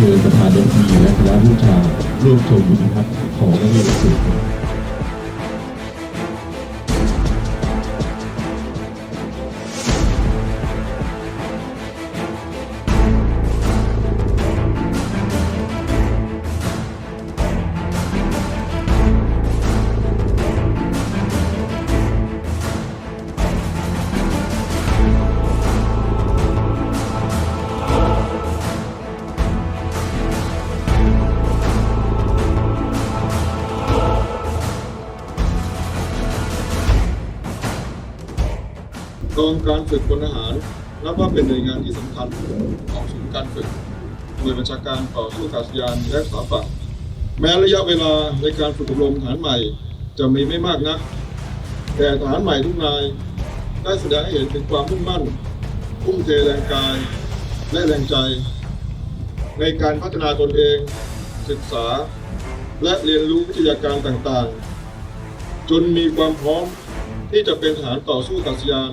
เชิญประธานรัฐมนตรีและคณะผู้ชาร่วมชมนะครับ ของนักเรียนสุด กองการฝึกพลทหารนับว่าเป็นหน่วยงานที่สำคัญของศูนย์การฝึกหน่วยบัญชาการต่อสู้อากาศยานและสาฝั่งแม้ระยะเวลาในการฝึกอบรมทหารใหม่จะมีไม่มากนัก แต่ทหารใหม่ทุกนาย ได้แสดงให้เห็นถึงความมุ่งมั่นทุ่มเทแรงกายและแรงใจ ในการพัฒนาตนเอง ศึกษา และเรียนรู้วิทยาการต่างๆ จนมีความพร้อมที่จะเป็นทหารต่อสู้อากาศยาน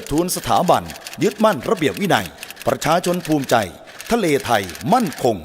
ดทูนสถาบัน ยึดมั่นระเบียบวินัย ประชาชนภูมิใจ ทะเลไทยมั่นคง